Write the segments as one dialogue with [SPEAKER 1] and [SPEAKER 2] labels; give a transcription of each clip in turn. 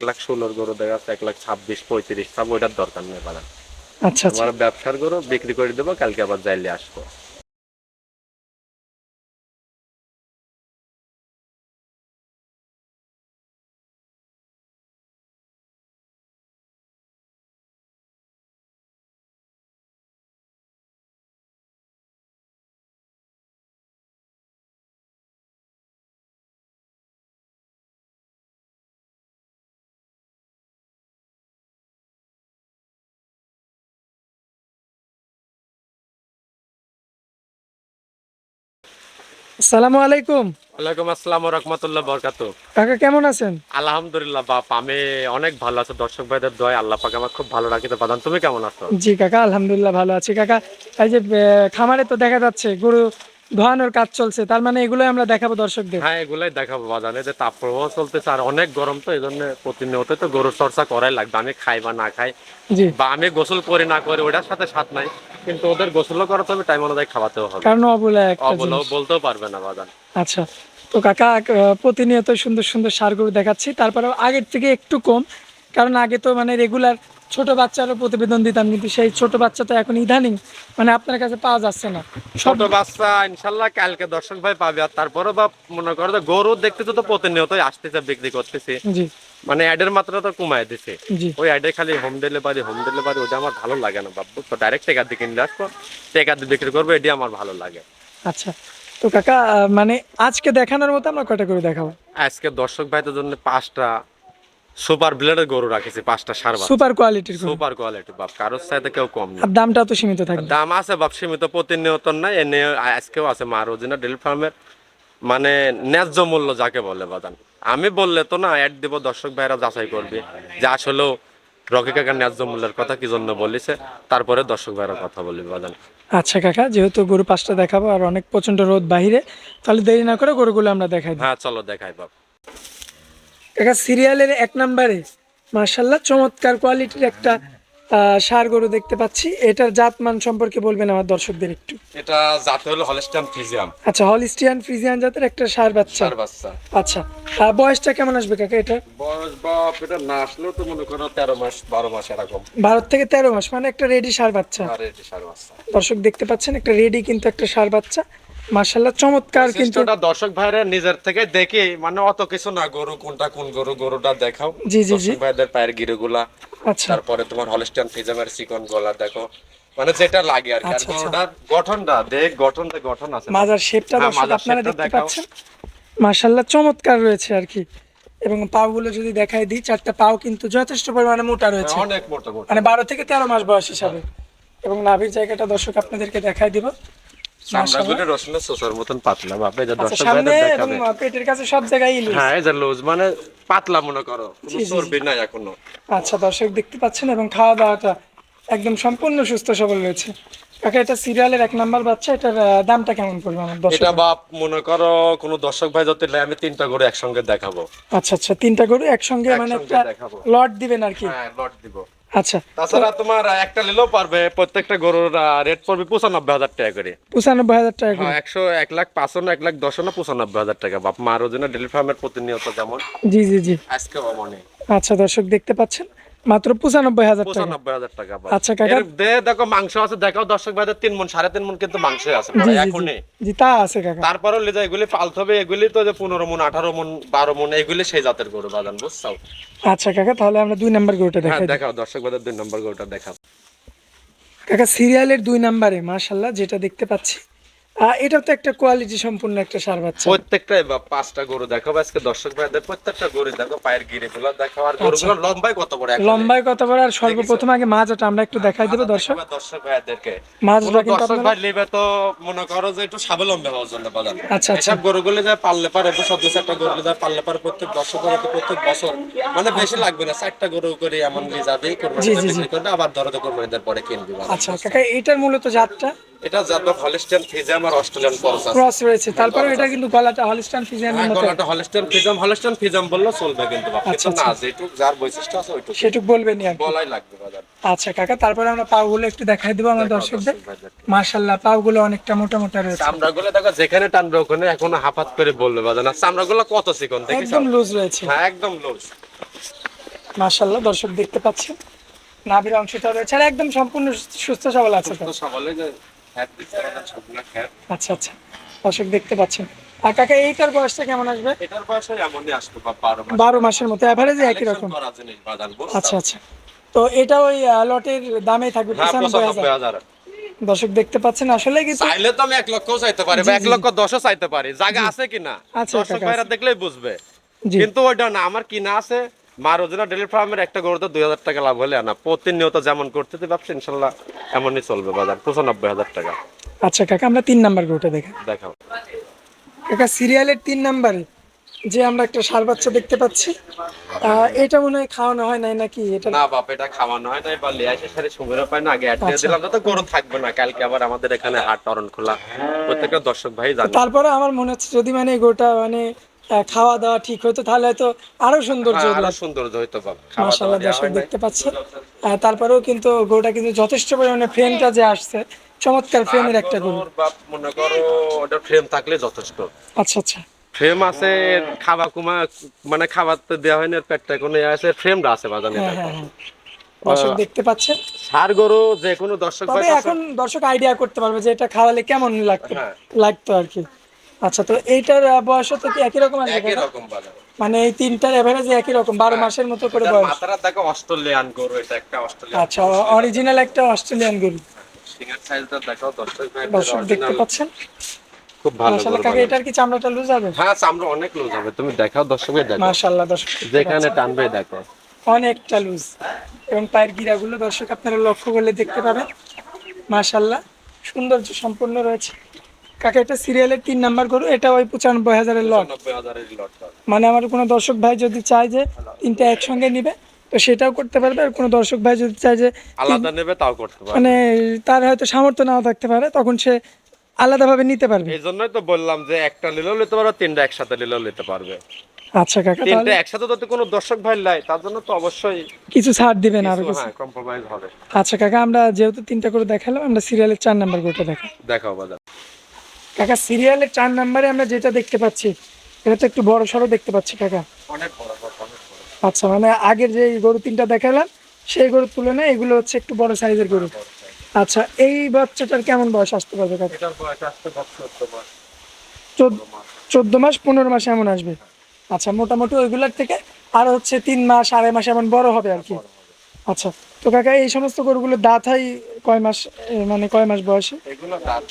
[SPEAKER 1] এক লাখ ষোলোর গরু দেখা যাচ্ছে এক লাখ ছাব্বিশ পঁয়ত্রিশ। সব ওইটার দরকার নেই বাজান
[SPEAKER 2] আচ্ছা আচ্ছা।
[SPEAKER 1] আমার ব্যবসার গরু বিক্রি করে দেবো কালকে আবার যাইলে আসব।
[SPEAKER 2] আসসালামু আলাইকুম।
[SPEAKER 1] ওয়ালাইকুম আসসালাম রহমতুল্লাহ বরকাত
[SPEAKER 2] কাকা কেমন আছেন?
[SPEAKER 1] আলহামদুলিল্লাহ বাপ আমি অনেক ভালো আছি। দর্শক ভাইদের দয় আল্লাহ পাক আমার খুব ভালো রাখিতে বাদান তুমি কেমন আছো?
[SPEAKER 2] জি কাকা আলহামদুলিল্লাহ ভালো আছি। কাকা এই যে খামারে তো দেখা যাচ্ছে গরু ধোয়ানোর কাজ চলছে। তার মানে এগুলোই আমরা দেখাবো দর্শকদের।
[SPEAKER 1] হ্যাঁ এগুলাই দেখাবো এই যে তাপপ্রবাহ চলতেছে আর অনেক গরম তো এই জন্য প্রতিনিয়ত তো গরুর চর্চা করাই লাগবে আমি খাই বা না খাই।
[SPEAKER 2] জি।
[SPEAKER 1] বা আমি গোসল করি না করি ওটার সাথে সাথ নাই কিন্তু ওদের গোসলও করাতে হবে টাইম অনুযায়ী খাওয়াতেও হবে।
[SPEAKER 2] কারণ অবলা একটা
[SPEAKER 1] অবলো
[SPEAKER 2] জিনিস।
[SPEAKER 1] বলতেও পারবে না বাজার
[SPEAKER 2] আচ্ছা তো কাকা আহ, প্রতিনিয়ত সুন্দর সুন্দর সার গরু দেখাচ্ছি তারপরে আগের থেকে একটু কম কারণ আগে তো মানে রেগুলার ছোট বাচ্চারও প্রতিবেদন দিতাম কিন্তু সেই ছোট বাচ্চা তো এখন ইদানিং মানে আপনার কাছে পাওয়া যাচ্ছে না।
[SPEAKER 1] ছোট বাচ্চা ইনশাল্লাহ কালকে দর্শক ভাই পাবে। আর তারপরে বা মনে করো যে গরু দেখতে তো প্রতিনিয়তই আসতেছে বিক্রি করতেছি।
[SPEAKER 2] জি।
[SPEAKER 1] মানে অ্যাডের মাত্রা তো কমায় দিছে। ওই অ্যাডে খালি হোম ডেলিভারি হোম ডেলিভারি ওটা আমার ভালো লাগে না বাবু তো ডাইরেক্ট টেকা দিয়ে কিনলে আসব টেকা দিয়ে বিক্রি করব এটি আমার ভালো লাগে।
[SPEAKER 2] আচ্ছা। তো কাকা মানে আজকে দেখানোর মতো আমরা কয়টা করে দেখাবো?
[SPEAKER 1] আজকে দর্শক ভাইদের জন্য পাঁচটা সুপার ব্লেডের গরু রাখেছি পাঁচটা সারবা
[SPEAKER 2] সুপার কোয়ালিটির
[SPEAKER 1] সুপার কোয়ালিটি বাপ কারোর সাথে কেউ কম না।
[SPEAKER 2] দামটা তো সীমিত থাকবে।
[SPEAKER 1] দাম আছে বাপ সীমিত প্রতিনিয়ত এনে আজকেও আছে ডেলি ফার্মের মানে ন্যায্য মূল্য যাকে বলে বাদান আমি বললে তো না অ্যাড দিব দর্শক ভাইরা যাচাই করবে যে আসলেও রকি কাকার ন্যায্য মূল্যের কথা কি জন্য বলিছে তারপরে দর্শক ভাইরা কথা বলবে বাদান
[SPEAKER 2] আচ্ছা কাকা যেহেতু গরু পাঁচটা দেখাবো আর অনেক প্রচণ্ড রোদ বাহিরে তাহলে দেরি না করে গরুগুলো আমরা দেখাই
[SPEAKER 1] হ্যাঁ চলো দেখাই বাপ।
[SPEAKER 2] কাকা সিরিয়ালের এক নম্বরে। মার্শাল্লাহ চমৎকার কোয়ালিটির একটা সার গরু দেখতে পাচ্ছি। এটার জাত মান সম্পর্কে বলবেন আমার দর্শকদের একটু।
[SPEAKER 1] এটা জাতে হলো হলস্টান ফিজিয়াম
[SPEAKER 2] আচ্ছা হলিস্টিয়ান ফ্রিজিয়ান জাতের একটা সার বাচ্চা।
[SPEAKER 1] চার বাচ্চা।
[SPEAKER 2] আচ্ছা আহ, বয়সটা কেমন আসবে কাকা এটা
[SPEAKER 1] বয়স বাপ এটা না আসলেও তো মনে করো তেরো মাস বারো মাস এরকম।
[SPEAKER 2] বারো থেকে তেরো মাস মানে একটা রেডি ষাঁড় বাচ্চা।
[SPEAKER 1] আর এটি সার বাচ্চা।
[SPEAKER 2] দর্শক দেখতে পাচ্ছেন একটা রেডি কিন্তু একটা সার বাচ্চা। মার্শাল্লাহ চমৎকার কিন্তু।
[SPEAKER 1] কিন্তু দর্শক ভাইরা নিজের থেকে দেখে মানে অত কিছু না গরু কোনটা কোন গরু গরুটা দেখাও।
[SPEAKER 2] জি, জি, জি।
[SPEAKER 1] ভাইদের পায়ের গিরুগুলা
[SPEAKER 2] আচ্ছা।
[SPEAKER 1] তারপরে তোমার হলস্টাইন ফিজামের চিকন গলা দেখো। মানে যেটা লাগে আর কি
[SPEAKER 2] আচ্ছা, আচ্ছা।
[SPEAKER 1] গরুটার গঠনটা দেখ গঠনটা গঠন আছে।
[SPEAKER 2] মাজার শেপটা
[SPEAKER 1] হ্যাঁ,
[SPEAKER 2] দর্শক আপনারা দেখতে পাচ্ছেন? চমৎকার রয়েছে আর কি। এবং পাগুলো যদি দেখাই দিই চারটা পাও কিন্তু যথেষ্ট পরিমাণে মোটা রয়েছে।
[SPEAKER 1] অনেক মোটা মোটা।
[SPEAKER 2] মানে বারো থেকে তেরো মাস বয়স হিসাবে। এবং নাভির জায়গাটা দর্শক আপনাদেরকে দেখাই দিব।
[SPEAKER 1] পাতলা বাপে
[SPEAKER 2] আচ্ছা সামনে এবং পেটের কাছে সব জায়গায়
[SPEAKER 1] হ্যাঁ লুজ মানে পাতলা মনে করো। কোনো
[SPEAKER 2] জি, জি, জি।
[SPEAKER 1] চর্বি নাই এখনও।
[SPEAKER 2] আচ্ছা দর্শক দেখতে পাচ্ছেন এবং খাওয়া দাওয়াটা একদম সম্পূর্ণ সুস্থ সবল রয়েছে। কাকা এটা সিরিয়ালের এক নাম্বার বাচ্চা এটার দামটা কেমন পড়বে আমার দর্শক?
[SPEAKER 1] এটা বাপ মনে করো কোন দর্শক ভাই নেয়, আমি তিনটা গরু একসঙ্গে দেখাবো।
[SPEAKER 2] আচ্ছা আচ্ছা তিনটা গরু একসঙ্গে মানে একটা লট দিবেন আর কি।
[SPEAKER 1] হ্যাঁ লট দিব।
[SPEAKER 2] আচ্ছা।
[SPEAKER 1] তাছাড়া তোমার একটা নিলেও পারবে প্রত্যেকটা গরুর রেট পড়বে পঁচানব্বই হাজার টাকা করে।
[SPEAKER 2] পঁচানব্বই হাজার টাকা করে।
[SPEAKER 1] হ্যাঁ, একশো এক লাখ পাঁচান্ন এক লাখ দশ না পঁচানব্বই হাজার টাকা। বাপ মা রোজিনা ডেলি ফার্মের প্রতিনিয়ত যেমন।
[SPEAKER 2] জি জি জি।
[SPEAKER 1] আজকে মনে
[SPEAKER 2] আচ্ছা দর্শক দেখতে পাচ্ছেন? মাত্র পঁচানব্বই হাজার
[SPEAKER 1] পঁচানব্বই হাজার টাকা
[SPEAKER 2] আচ্ছা, কাকা।
[SPEAKER 1] দে দেখো মাংস আছে দেখাও দর্শক ভাইদের তিন মন সাড়ে তিন মন কিন্তু মাংস আছে এখনই।
[SPEAKER 2] জি। তা আছে কাকা।
[SPEAKER 1] তারপরেও লিজা এগুলি পালতে হবে এগুলি তো যে পনেরো মন আঠারো মন বারো মন এগুলি সেই জাতের গরু বাজান বুঝছ?
[SPEAKER 2] আচ্ছা কাকা তাহলে আমরা দুই নাম্বার গরুটা
[SPEAKER 1] হ্যাঁ
[SPEAKER 2] দেখাই
[SPEAKER 1] দেখাও দর্শক ভাইদের দুই নম্বর গরুটা দেখাও।
[SPEAKER 2] কাকা সিরিয়ালের দুই নাম্বারে মাশাল্লাহ যেটা দেখতে পাচ্ছি এটাও তো একটা কোয়ালিটি সম্পূর্ণ একটা সার বাচ্চা।
[SPEAKER 1] প্রত্যেকটাই বা পাঁচটা গরু দেখাবো। আজকে দর্শক ভাইদের প্রত্যেকটা গরু দেখো পায়ের গিরে গুলো দেখাও আর গরুগুলো লম্বাই কত বড়
[SPEAKER 2] লম্বায় কত বড়? আর সর্বপ্রথম আগে মাজাটা আমরা একটু দেখাই দেবো দর্শক।
[SPEAKER 1] দর্শক ভাইদেরকে।
[SPEAKER 2] মাছটা কিন্তু
[SPEAKER 1] দর্শক ভাই নেবে তো মনে করো যে একটু স্বাবলম্বী হওয়ার জন্য বলেন।
[SPEAKER 2] আচ্ছা আচ্ছা।
[SPEAKER 1] গরুগুলো যা পাললে পারে বছর দু চারটা গরু যা পাললে পারে প্রত্যেক দর্শক তো প্রত্যেক বছর। মানে বেশি লাগবে না চারটা গরু করে এমন নিয়ে যাবে করবে আবার ধরো তো করবে এদের পরে কিনবি।
[SPEAKER 2] আচ্ছা কাকা এটার মূলত জাতটা?
[SPEAKER 1] এটা ফিজাম আর অস্ট্রেলিয়ান আছে।
[SPEAKER 2] ক্রস রয়েছে। তারপরে এটা কিন্তু গলাটা হলিস্টান
[SPEAKER 1] হ্যাঁ,
[SPEAKER 2] মতো।
[SPEAKER 1] গলাটা ফিজাম ফিজাম বললে চলবে কিন্তু
[SPEAKER 2] আচ্ছা,
[SPEAKER 1] না যেটুক যার বৈশিষ্ট্য আছে ওইটুকু
[SPEAKER 2] সেটুক বলবেনই আর
[SPEAKER 1] বলাই লাগবে বাজার।
[SPEAKER 2] আচ্ছা কাকা তারপরে আমরা পাগুলো একটু দেখাই দেবো আমার দর্শকদের। পাগুলো অনেকটা মোটা মোটা রয়েছে।
[SPEAKER 1] চামড়াগুলো দেখো যেখানে টানবে ওখানে এখনও হাফাত করে বলবে বাজার। না চামড়াগুলো কত চিকন দেখিস
[SPEAKER 2] একদম লুজ রয়েছে।
[SPEAKER 1] হ্যাঁ একদম লুজ
[SPEAKER 2] মাশাল্লাহ দর্শক দেখতে পাচ্ছেন। নাভির অংশটা রয়েছে। আর একদম সম্পূর্ণ সুস্থ সবল আছে তো।
[SPEAKER 1] সকালে
[SPEAKER 2] আচ্ছা আচ্ছা। দর্শক দেখতে পাচ্ছেন। আর কাকা এইটার বয়সটা কেমন আসবে?
[SPEAKER 1] এটার বয়সে এমনই আসবে বারো
[SPEAKER 2] মাসের মতো একই রকম। আচ্ছা আচ্ছা। তো এটা ওই লটের দামেই থাকবে
[SPEAKER 1] হ্যাঁ
[SPEAKER 2] পঁচানব্বই হাজার। দর্শক দেখতে পাচ্ছেন আসলে কিন্তু
[SPEAKER 1] চাইলে তো আমি এক লক্ষও চাইতে পারি বা এক লক্ষ দশও চাইতে পারি। জায়গা আছে কিনা? দর্শক ভাইরা দেখলেই বুঝবে। কিন্তু ওইটা না আমার কিনা আছে ডেলি ফার্মের একটা গরুতে দুই হাজার টাকা লাভ হলে না প্রতিনিয়ত যেমন করতেছে ব্যবসা ইনশাল্লাহ এমনই চলবে বাজার পঁচানব্বই হাজার টাকা।
[SPEAKER 2] আচ্ছা কাকা আমরা তিন নাম্বার গরুটা দেখেন
[SPEAKER 1] দেখাও।
[SPEAKER 2] কাকা সিরিয়ালের তিন নাম্বারে যে আমরা একটা সার বাচ্চা দেখতে পাচ্ছি এটা মনে হয় খাওয়ানো হয় নাই নাকি? এটা
[SPEAKER 1] না বাপ এটা খাওয়ানো হয় না এবার লিয়ে আসে সারি সময় পায় না আগে
[SPEAKER 2] আচ্ছা।
[SPEAKER 1] দিলাম তো গরু থাকবে না কালকে আবার আমাদের এখানে হাট টরন খোলা প্রত্যেকটা দর্শক ভাই জানে।
[SPEAKER 2] তারপরে আমার মনে হচ্ছে যদি মানে গোটা মানে খাওয়া দাওয়া ঠিক হতো তাহলে হয়তো আরও সৌন্দর্য
[SPEAKER 1] হ্যাঁ,
[SPEAKER 2] আরও
[SPEAKER 1] সৌন্দর্য হইতো
[SPEAKER 2] মাশাআল্লাহ দর্শক দেখতে পাচ্ছেন। তারপরেও কিন্তু গরুটা কিন্তু যথেষ্ট পরিমাণে ফ্রেমটা যে আসছে চমৎকার ফ্রেমের একটা গরু।
[SPEAKER 1] মনে করো ওটা ফ্রেম থাকলে যথেষ্ট।
[SPEAKER 2] আচ্ছা আচ্ছা।
[SPEAKER 1] ফ্রেম আছে খাওয়া কুমা মানে খাবার তো দেওয়া হয়নি পেটটা কোনো ইয়ে আছে ফ্রেমটা আছে বাজানে
[SPEAKER 2] হ্যাঁ হ্যাঁ দর্শক দেখতে পাচ্ছেন।
[SPEAKER 1] সার গরু যে কোনো দর্শক
[SPEAKER 2] তবে এখন দর্শক আইডিয়া করতে পারবে যে এটা খাওয়ালে কেমন লাগতো। লাগতো আর কি। আচ্ছা তো এইটার বয়স তো কি একই রকম
[SPEAKER 1] একই রকম
[SPEAKER 2] মানে এই তিনটার এভারেজ একই রকম বারো মাসের মতো করে বয়স।
[SPEAKER 1] মাথাটা দেখো অস্ট্রেলিয়ান গরু এটা একটা অস্ট্রেলিয়ান
[SPEAKER 2] আচ্ছা অরিজিনাল একটা অস্ট্রেলিয়ান গরু।
[SPEAKER 1] সিঙ্গার সাইজটা দেখো দর্শক ভাই
[SPEAKER 2] দেখতে পাচ্ছেন?
[SPEAKER 1] খুব ভালো
[SPEAKER 2] মাশাআল্লাহ কাকা এটার কি চামড়াটা লুজ হবে?
[SPEAKER 1] হ্যাঁ চামড়া অনেক লুজ হবে তুমি দেখাও দেখো
[SPEAKER 2] মাশাআল্লাহ দর্শক দেখতে
[SPEAKER 1] যেখানে টানবে দেখো।
[SPEAKER 2] অনেকটা লুজ এবং পায়ের গিরাগুলো দর্শক আপনারা লক্ষ্য করলে দেখতে পাবেন। সৌন্দর্য সম্পূর্ণ রয়েছে। কাকা এটা সিরিয়ালের তিন নাম্বার গরু এটা ওই পঁচানব্বই হাজারের লট মানে আমার কোনো দর্শক ভাই যদি চায় যে তিনটা একসঙ্গে নিবে তো সেটাও করতে পারবে আর কোনো দর্শক ভাই যদি চায় যে
[SPEAKER 1] আলাদা নেবে তাও করতে পারবে।
[SPEAKER 2] মানে তার হয়তো সামর্থ্য নাও থাকতে পারে তখন সে আলাদাভাবে নিতে পারবে।
[SPEAKER 1] এই জন্যই তো বললাম যে একটা নিলেও নিতে পারবে তিনটা একসাথে নিলেও নিতে পারবে।
[SPEAKER 2] আচ্ছা কাকা
[SPEAKER 1] তিনটা একসাথে যদি কোনো দর্শক ভাই লাই তার জন্য তো অবশ্যই
[SPEAKER 2] কিছু ছাড় দিবেন আরও
[SPEAKER 1] কিছু,
[SPEAKER 2] কিছু।
[SPEAKER 1] হ্যাঁ কম্প্রোমাইজ হবে।
[SPEAKER 2] আচ্ছা কাকা আমরা যেহেতু তিনটা করে দেখালাম আমরা সিরিয়ালের চার নাম্বার গরুটা দেখাই।
[SPEAKER 1] দেখাও বাজার।
[SPEAKER 2] কাকা সিরিয়ালের চার নাম্বারে আমরা যেটা দেখতে পাচ্ছি এটা তো একটু বড় সড়ো দেখতে পাচ্ছি কাকা।
[SPEAKER 1] অনেক বড়
[SPEAKER 2] আচ্ছা মানে আগের যে গরু তিনটা দেখালাম সেই গরুর তুলনায় এগুলো হচ্ছে একটু বড় সাইজের গরু। আচ্ছা এই বাচ্চাটার কেমন বয়স আসতে পারবে কাকা?
[SPEAKER 1] চোদ্দ মাস।
[SPEAKER 2] চোদ্দ চোদ্দ মাস পনেরো মাস এমন আসবে। আচ্ছা মোটামুটি ওইগুলোর থেকে আর হচ্ছে তিন মাস আড়াই মাস এমন বড় হবে আর কি। আচ্ছা তো কাকা এই সমস্ত গরুগুলোর দাঁত হয় কয় মাস মানে কয় মাস বয়সে?
[SPEAKER 1] এগুলো দাঁত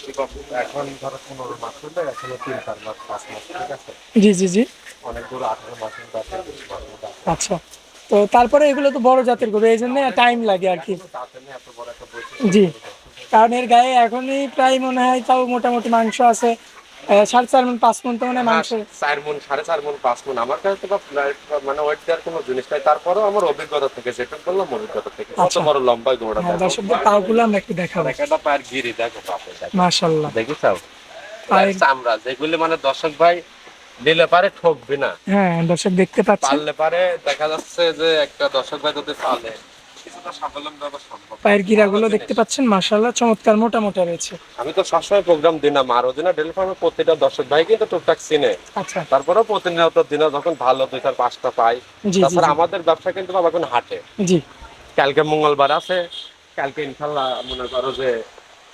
[SPEAKER 1] এখন ধরো পনেরো মাস হলে এখনও তিন চার মাস পাঁচ মাস ঠিক আছে?
[SPEAKER 2] জি জি জি।
[SPEAKER 1] অনেকগুলো আঠারো মাসের দাঁতে বিশ মাসের
[SPEAKER 2] আচ্ছা তো তারপরে এগুলো তো বড় জাতের গরু এই জন্য টাইম লাগে আর কি। জি কারণ এর গায়ে এখনই প্রায় মনে হয় তাও মোটামুটি মাংস আছে সাড়ে চার মন পাঁচ মন তো মানে মাংস
[SPEAKER 1] চার মন সাড়ে চার মন পাঁচ মন। আমার কাছে তো মানে ওয়েট দেওয়ার কোনো জিনিস নাই। তারপরেও আমার অভিজ্ঞতা থেকে যেটা বললাম অভিজ্ঞতা থেকে। কত
[SPEAKER 2] আচ্ছা।
[SPEAKER 1] বড় লম্বা গোড়া
[SPEAKER 2] হ্যাঁ পাগুলো আমরা একটু দেখাবো।
[SPEAKER 1] একটা পায়ের গিরি দেখো বাপে দেখো।
[SPEAKER 2] পায়ের-
[SPEAKER 1] চামড়া যেগুলি মানে দর্শক ভাই নিলে পারে ঠকবি না।
[SPEAKER 2] হ্যাঁ দর্শক দেখতে পাচ্ছেন
[SPEAKER 1] পারলে পারে দেখা যাচ্ছে যে একটা দর্শক ভাই যদি পালে
[SPEAKER 2] পায়ের গিরাগুলো দেখতে পাচ্ছেন? মাশাল্লাহ চমৎকার মোটা মোটা রয়েছে।
[SPEAKER 1] আমি তো সবসময় প্রোগ্রাম দিই না মার ওদিনা ডেলি ফার্মে প্রতিটা দর্শক ভাই কিন্তু টুকটাক চিনে।
[SPEAKER 2] আচ্ছা।
[SPEAKER 1] তারপরেও প্রতিনিয়ত দিনে যখন ভালো দুই চার পাঁচটা পাই তাছাড়া আমাদের ব্যবসা কিন্তু বাবা এখন হাটে।
[SPEAKER 2] জি।
[SPEAKER 1] কালকে মঙ্গলবার আছে কালকে ইনশাল্লাহ মনে করো যে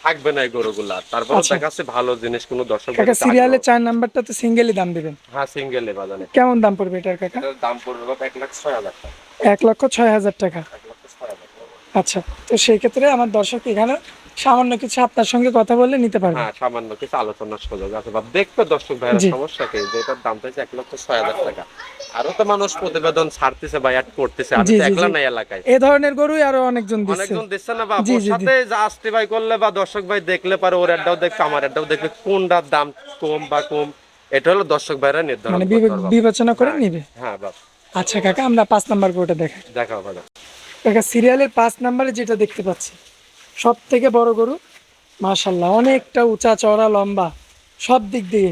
[SPEAKER 1] থাকবে না এই গরুগুলা। তারপরে
[SPEAKER 2] আচ্ছা।
[SPEAKER 1] দেখা যাচ্ছে ভালো জিনিস কোনো দর্শক
[SPEAKER 2] কাকা সিরিয়ালে চার নাম্বারটা তো সিঙ্গেলই দাম দিবেন।
[SPEAKER 1] হ্যাঁ সিঙ্গেল বাজানে
[SPEAKER 2] কেমন দাম পড়বে এটার কাকা?
[SPEAKER 1] দাম পড়বে বাবা এক লাখ ছয় হাজার টাকা।
[SPEAKER 2] এক লক্ষ ছয় হাজার টাকা
[SPEAKER 1] এক লক্ষ ছয় হাজার টাকা
[SPEAKER 2] আচ্ছা তো সেই ক্ষেত্রে আমার দর্শক এখানে সামান্য কিছু আপনার সঙ্গে কথা বললে নিতে পারবে।
[SPEAKER 1] হ্যাঁ সামান্য কিছু আলোচনার সুযোগ আছে বা দেখবে দর্শক ভাইয়ের। সমস্যা কি? যে এটার দাম চাইছে এক লক্ষ ছয় হাজার টাকা। আরও তো মানুষ প্রতিবেদন ছাড়তেছে বা অ্যাড করতেছে। আমি তো একলা নাই এলাকায়।
[SPEAKER 2] এ ধরনের গরুই আরও অনেকজন দিচ্ছে।
[SPEAKER 1] অনেকজন দিচ্ছে না বা ওর। সাথে যা আসতে ভাই করলে বা দর্শক ভাই দেখলে পারে ওর অ্যাডটাও দেখবে আমার অ্যাডটাও দেখবে কোনটার দাম কম বা কম? এটা হলো দর্শক ভাইরা নির্ধারণ
[SPEAKER 2] মানে বিবে-। বিবেচনা করে
[SPEAKER 1] হ্যাঁ।
[SPEAKER 2] নিবে।
[SPEAKER 1] হ্যাঁ বাপ
[SPEAKER 2] আচ্ছা কাকা আমরা পাঁচ নাম্বার গরুটা দেখাই।
[SPEAKER 1] দেখাও ভালো
[SPEAKER 2] কাকা সিরিয়ালের পাঁচ নাম্বারে যেটা দেখতে পাচ্ছি সব থেকে বড় গরু মাশাল্লাহ অনেকটা উঁচা চওড়া লম্বা সব দিক দিয়ে।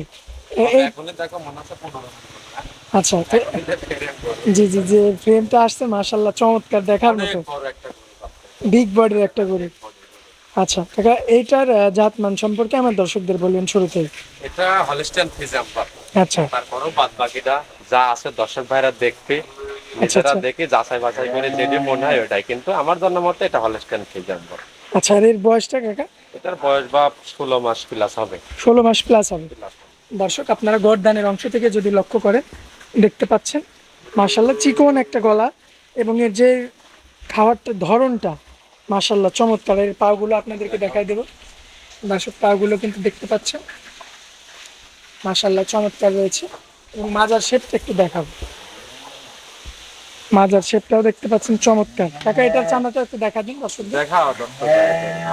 [SPEAKER 1] দেখো মনে
[SPEAKER 2] আচ্ছা জি জি যে ফ্রেমটা আসছে মাশাল্লাহ চমৎকার দেখার মতো। বিগ বডির একটা গরু। আচ্ছা কাকা এইটার আহ, জাতমান সম্পর্কে আমার দর্শকদের বলবেন শুরুতেই।
[SPEAKER 1] এটা হলিস্টান ফিজাম
[SPEAKER 2] আচ্ছা।
[SPEAKER 1] তারপরেও বাদ বাকিটা যা আছে দর্শক ভাইরা দেখবে। নিজেরা
[SPEAKER 2] আচ্ছা।
[SPEAKER 1] দেখে যাচাই বাছাই করে যেটি মনে হয় ওটাই। কিন্তু আমার জন্য মতে এটা হলস্টেন ফ্রিজিয়ান বলে
[SPEAKER 2] আচ্ছা আর এর বয়সটা কাকা?
[SPEAKER 1] এটার বয়স বা ষোলো মাস প্লাস হবে।
[SPEAKER 2] ষোলো মাস প্লাস হবে। দর্শক আপনারা গরদানের অংশ থেকে যদি লক্ষ্য করেন দেখতে পাচ্ছেন মার্শাল্লাহ চিকন একটা গলা এবং এর যে খাওয়ারটা ধরনটা মার্শাল্লাহ চমৎকার। এর পাগুলো আপনাদেরকে দেখাই দেব। দর্শক পাগুলো কিন্তু দেখতে পাচ্ছেন মার্শাল্লাহ চমৎকার রয়েছে এবং মাজার শেপটা একটু দেখাবো। মাজার শেপটাও দেখতে পাচ্ছেন চমৎকার। কাকা এটার চামড়াটা একটু দেখা দিন
[SPEAKER 1] দর্শক।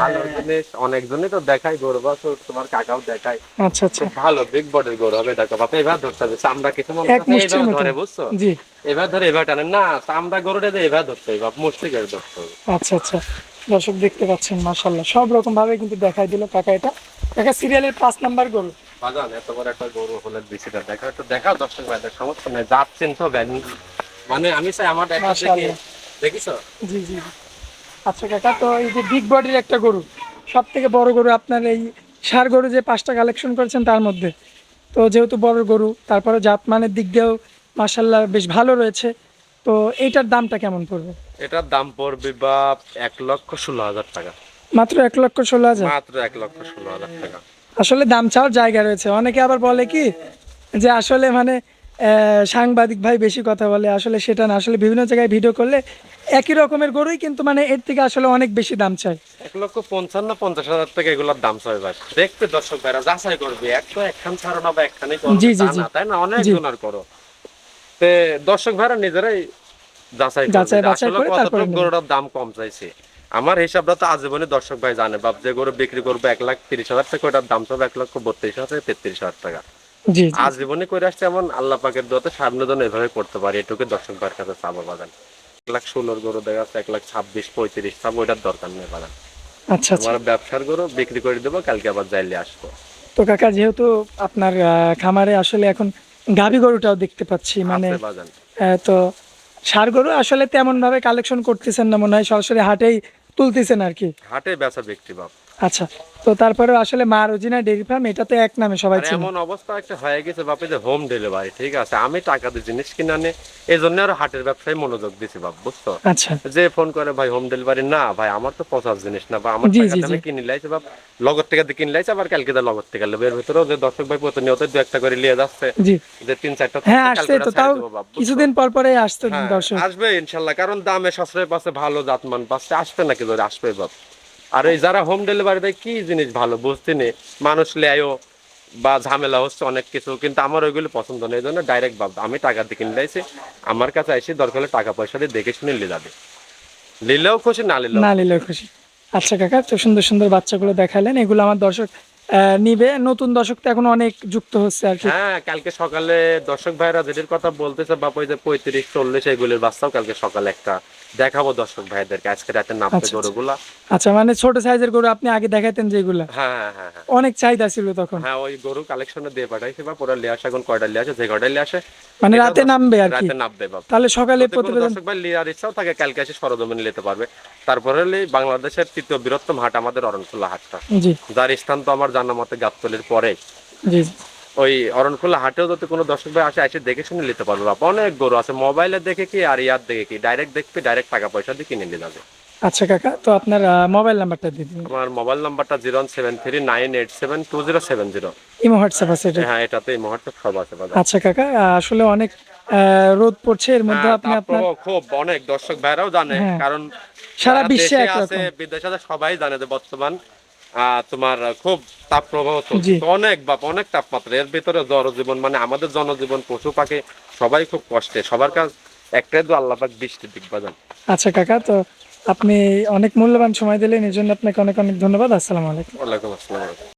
[SPEAKER 1] ভালো জিনিস অনেকজনই তো দেখাই গরু বা তো তোমার কাকাও দেখায়।
[SPEAKER 2] আচ্ছা আচ্ছা।
[SPEAKER 1] ভালো বিগ বডির গরু হবে দেখো বাপা এবার ধরতে হবে চামড়া কিছু মনে হচ্ছে এবার ধরে বুঝছ?
[SPEAKER 2] জি।
[SPEAKER 1] এবার ধরে এবার টানে না চামড়া গরুটা দিয়ে এবার ধরতে হবে বাপ মুষ্টি করে ধরতে হবে
[SPEAKER 2] আচ্ছা আচ্ছা। দর্শক দেখতে পাচ্ছেন মাশাল্লাহ সব রকম ভাবে কিন্তু দেখাই দিল কাকা এটা। কাকা সিরিয়ালের পাঁচ নাম্বার গরু।
[SPEAKER 1] বাজান এত বড় একটা গরু হলে বিচিটা দেখা একটু দেখাও দর্শক ভাইদের সমস্যা নেই। যাচ্ছেন তো ব্যান মানে আমি চাই আমার একটা দেখে। দেখিছো?
[SPEAKER 2] জি জি। আচ্ছা কাকা তো এই যে বিগ বডির একটা গরু সব থেকে বড় গরু আপনার এই সার গরু যে পাঁচটা কালেকশন করেছেন তার মধ্যে। তো যেহেতু বড় গরু তারপরে জাত মানের দিক দিয়েও মাসাল্লাহ বেশ ভালো রয়েছে। তো এইটার দামটা কেমন পড়বে?
[SPEAKER 1] এটার দাম পড়বে বা এক লক্ষ ষোলো হাজার টাকা।
[SPEAKER 2] মাত্র এক লক্ষ ষোলো হাজার?
[SPEAKER 1] মাত্র এক লক্ষ ষোলো হাজার টাকা।
[SPEAKER 2] আসলে দাম চাওয়ার জায়গা রয়েছে। অনেকে আবার বলে কি যে আসলে মানে সাংবাদিক ভাই বেশি কথা বলে আসলে সেটা না। আসলে বিভিন্ন জায়গায় ভিডিও করলে একই রকমের গরুই কিন্তু মানে এর থেকে আসলে অনেক বেশি দাম চাই
[SPEAKER 1] এক লক্ষ পঞ্চান্ন পঞ্চাশ হাজার টাকা এগুলোর দাম চাই ভাই। দেখবে দর্শক ভাইরা যাচাই করবে এক তো একখান ছাড়ো না বা একখানে
[SPEAKER 2] জি, জি, জি।
[SPEAKER 1] তাই না? অনেক। জনার করো। তে দর্শক ভাইরা নিজেরাই যাচাই
[SPEAKER 2] যাচাই বাছাই করে তারপরে
[SPEAKER 1] গরুটার দাম কম চাইছে। আমার হিসাবটা তো আজীবনে দর্শক ভাই জানে। বাপ যে গরু বিক্রি করব এক লাখ তিরিশ হাজার টাকা ওটার দাম সব এক লক্ষ বত্রিশ হাজার তেত্রিশ হাজার টাকা। আজীবনে করে আসছে এমন আল্লাহ পাকের দোয়াতে সামনে জন এভাবে করতে পারি এটুকু দর্শক ভাইয়ের কাছে চাবো বাগান এক লাখ ষোলোর গরু দেখা যাচ্ছে এক লাখ ছাব্বিশ পঁয়ত্রিশ চাবো ওইটার দরকার নেই বাগান
[SPEAKER 2] আচ্ছা আচ্ছা।
[SPEAKER 1] আমার ব্যবসার গরু বিক্রি করে দেবো কালকে আবার যাইলে আসব।
[SPEAKER 2] তো কাকা যেহেতু আপনার খামারে আসলে এখন গাভী গরুটাও দেখতে পাচ্ছি মানে তো সার গরু আসলে তেমন ভাবে কালেকশন করতেছেন না মনে হয় সরাসরি হাটেই তুলতেছেন আর কি।
[SPEAKER 1] হাটে বেচা বিক্রি বাপ।
[SPEAKER 2] আচ্ছা তো তারপরে আসলে মা রোজিনা ডেয়ারি ফার্ম এটা তো এক নামে সবাই চিনে।
[SPEAKER 1] এমন অবস্থা একটা হয়ে গেছে বাপে যে হোম ডেলিভারি ঠিক আছে? আমি টাকা দিয়ে জিনিস কিনে আনে এই জন্য আর হাটের ব্যবসায় মনোযোগ দিছি বাপ বুঝছ?
[SPEAKER 2] আচ্ছা।
[SPEAKER 1] যে ফোন করে ভাই হোম ডেলিভারি না ভাই আমার তো পচার জিনিস না বা আমার টাকা দিয়ে কিনে লাইছে বাপ লগত থেকে দিয়ে কিনে লাইছে আবার কালকে দা লগত থেকে এর ভিতরেও যে দর্শক ভাই প্রতিনিয়ত দু একটা করে নিয়ে যাচ্ছে
[SPEAKER 2] জি।
[SPEAKER 1] যে তিন চারটা
[SPEAKER 2] হ্যাঁ আসছে তো তাও? কিছুদিন পর পরে আসতো
[SPEAKER 1] হ্যাঁ,
[SPEAKER 2] দর্শক।
[SPEAKER 1] আসবে ইনশাল্লাহ কারণ দামে সাশ্রয় পাচ্ছে ভালো জাতমান পাচ্ছে আসবে নাকি ধরে আসবে বাপ। আর এই যারা হোম ডেলিভারি দেয়, কি জিনিস ভালো? বুঝতে নেই। মানুষ লেয়ও বা ঝামেলা হচ্ছে অনেক কিছু, কিন্তু আমার ওইগুলো পছন্দ নেই। জন্য ডাইরেক্ট ভাব, আমি টাকা দিয়ে কিনে আমার কাছে এসে দরকার হলে টাকা পয়সা দিয়ে দেখে শুনে নিয়ে যাবে। নিলেও খুশি, না নিলেও
[SPEAKER 2] না নিলেও খুশি। আচ্ছা কাকা, তো সুন্দর সুন্দর বাচ্চাগুলো দেখালেন। এগুলো আমার দর্শক নিবে। নতুন দর্শক তো এখন অনেক যুক্ত হচ্ছে আর কি।
[SPEAKER 1] হ্যাঁ কালকে সকালে দর্শক ভাইরা যেটির কথা বলতেছে বাপ ওই যে পঁয়ত্রিশ চল্লিশ এইগুলির বাচ্চাও কালকে সকালে একটা দেখাবো দর্শক ভাইদেরকে। আজকে রাতে নামতে
[SPEAKER 2] আচ্ছা,
[SPEAKER 1] গরুগুলা।
[SPEAKER 2] আচ্ছা মানে ছোট সাইজের গরু আপনি আগে দেখাইতেন যেগুলা?
[SPEAKER 1] হ্যাঁ হ্যাঁ হ্যাঁ হ্যাঁ।
[SPEAKER 2] অনেক চাহিদা ছিল তখন।
[SPEAKER 1] হ্যাঁ ওই গরু কালেকশনে দিয়ে পাঠাইছে বা পুরো লিয়ে আসে এখন কয়টা লিয়ে আসে? যে কয়টা লিয়ে আসে?
[SPEAKER 2] মানে রাতে নামবে আর কি।
[SPEAKER 1] রাতে নামবে বাপ।
[SPEAKER 2] তাহলে সকালে প্রতিবেদন
[SPEAKER 1] দর্শক ভাই লিয়ার ইচ্ছাও থাকে কালকে এসে সরজমিনে নিতে পারবে। তারপরে বাংলাদেশের তৃতীয় বৃহত্তম হাট আমাদের অরণখোলা হাটটা।
[SPEAKER 2] জি।
[SPEAKER 1] যার স্থান তো আমার জানা মতে গাবতলির পরে।
[SPEAKER 2] জি।
[SPEAKER 1] ওই অরণখোলা হাটেও যদি কোনো দর্শক ভাই আসে এসে দেখে শুনে নিতে পারবে। বাপ অনেক গরু আছে মোবাইলে দেখে কি আর ইয়ার দেখে কি? ডাইরেক্ট দেখবে ডাইরেক্ট টাকা পয়সা দিয়ে কিনে নিয়ে যাবে।
[SPEAKER 2] আচ্ছা কাকা তো আপনার মোবাইল নাম্বারটা দিয়ে দিন।
[SPEAKER 1] আমার মোবাইল নাম্বারটা zero seven three nine eight seven two zero seven zero.
[SPEAKER 2] Imo WhatsApp আছে এটা?
[SPEAKER 1] হ্যাঁ এটাতে এই মুহূর্তে সব আছে
[SPEAKER 2] আচ্ছা কাকা আসলে অনেক রোদ পড়ছে এর মধ্যে
[SPEAKER 1] হ্যাঁ,
[SPEAKER 2] আপনি আপনার
[SPEAKER 1] খুব অনেক দর্শক ভাইরাও জানে
[SPEAKER 2] হ্যাঁ।
[SPEAKER 1] কারণ
[SPEAKER 2] সারা বিশ্বে
[SPEAKER 1] আছে বিদেশে আছে সবাই জানে যে বর্তমান তোমার খুব তাপ প্রবাহ চলছে অনেক বাপ অনেক তাপমাত্রা। এর ভিতরে জনজীবন মানে আমাদের জনজীবন পশু পাখি সবাই খুব কষ্টে। সবার কাজ একটাই তো আল্লাহ পাক বৃষ্টি দিক বাজান
[SPEAKER 2] আচ্ছা কাকা তো আপনি অনেক মূল্যবান সময় দিলেন এই জন্য আপনাকে অনেক অনেক ধন্যবাদ। আসসালামু আলাইকুম।
[SPEAKER 1] ওয়ালাইকুম আসসালাম।